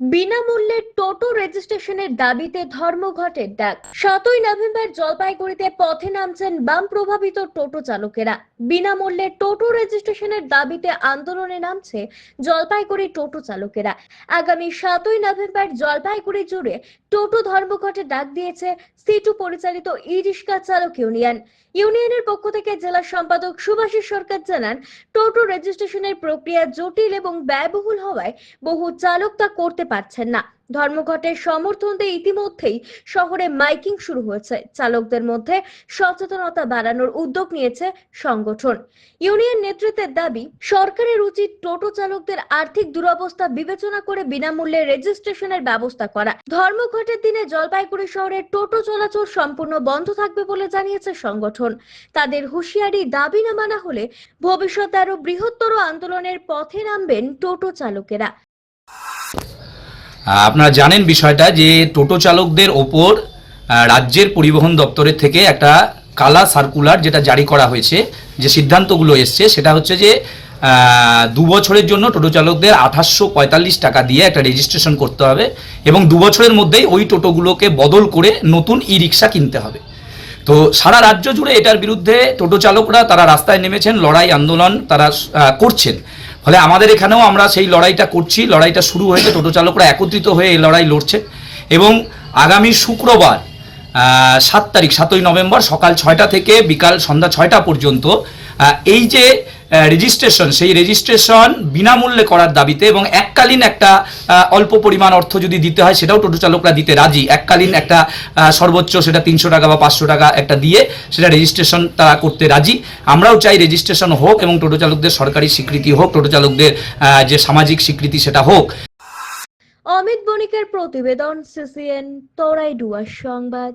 বিনামূল্যে টোটো রেজিস্ট্রেশনের দাবিতে ধর্মঘটের ডাক। সাতই নভেম্বর জলপাইগুড়িতে পথে নামছেন বাম প্রভাবিত টোটো চালকেরা। বিনামূল্যে টোটো রেজিস্ট্রেশনের দাবিতে আন্দোলনে নামছে জলপাইগুড়ি টোটো চালকেরা। আগামী সাতই নভেম্বর জলপাইগুড়ি জুড়ে টোটো ধর্মঘটের ডাক দিয়েছে সিটু পরিচালিত ই রিক্সা চালক ইউনিয়ন। ইউনিয়নের পক্ষ থেকে জেলা সম্পাদক সুভাষিস সরকার জানান, টোটো রেজিস্ট্রেশনের প্রক্রিয়া জটিল এবং ব্যয়বহুল হওয়ায় বহু চালক তা করতে পারছেন না। ধর্মঘটের সমর্থন দিয়ে ইতিমধ্যেই শহরে মাইকিং শুরু হয়েছে। চালকদের মধ্যে সচেতনতা বাড়ানোর উদ্যোগ নিয়েছে সংগঠন। ইউনিয়ন নেতৃত্বের দাবি, সরকারের উচিত টোটো চালকদের আর্থিক দুরবস্থা বিবেচনা করে বিনামূল্যে রেজিস্ট্রেশনের ব্যবস্থা করা। ধর্মঘটের দিনে জলপাইগুড়ি শহরে টোটো চলাচল সম্পূর্ণ বন্ধ থাকবে বলে জানিয়েছে সংগঠন। তাদের হুঁশিয়ারি, দাবি না মানা হলে ভবিষ্যতে আরও বৃহত্তর আন্দোলনের পথে নামবেন টোটো চালকেরা। আপনারা জানেন বিষয়টা যে টোটো চালকদের ওপর রাজ্যের পরিবহন দপ্তরের থেকে একটা কালা সার্কুলার যেটা জারি করা হয়েছে, যে সিদ্ধান্তগুলো এসছে, সেটা হচ্ছে যে দু বছরের জন্য টোটো চালকদের আঠাশশো পঁয়তাল্লিশ টাকা দিয়ে একটা রেজিস্ট্রেশন করতে হবে এবং দু বছরের মধ্যেই ওই টোটোগুলোকে বদল করে নতুন ই রিক্সা কিনতে হবে। তো সারা রাজ্য জুড়ে এটার বিরুদ্ধে টোটো চালকরা তারা রাস্তায় নেমেছেন, লড়াই, আন্দোলন তারা করছেন। ফলে আমাদের এখানেও আমরা সেই লড়াইটা করছি, লড়াইটা শুরু হয়েছে, টোটো চালকরা একত্রিত হয়ে এই লড়াই লড়ছে এবং আগামী শুক্রবার সাত তারিখ, সাতই নভেম্বর সকাল ছয়টা থেকে বিকাল সন্ধ্যা ছয়টা পর্যন্ত এই যে রেজিস্ট্রেশন সেই রেজিস্ট্রেশন বিনামূল্যে করার দাবিতে এবং এককালীন একটা অল্প পরিমাণ অর্থ যদি দিতে হয়, সেটাও টোটো চালকরা দিতে রাজি। এককালীন একটা সর্বোচ্চ সেটা তিনশো টাকা বা পাঁচশো টাকা একটা দিয়ে সেটা রেজিস্ট্রেশন তারা করতে রাজি। আমরাও চাই রেজিস্ট্রেশন হোক এবং টোটো চালকদের সরকারি স্বীকৃতি হোক, টোটো চালকদের যে সামাজিক স্বীকৃতি সেটা হোক। অমিত বণিকের প্রতিবেদন, সিসিএন, তোরাই ডুয়ার সংবাদ।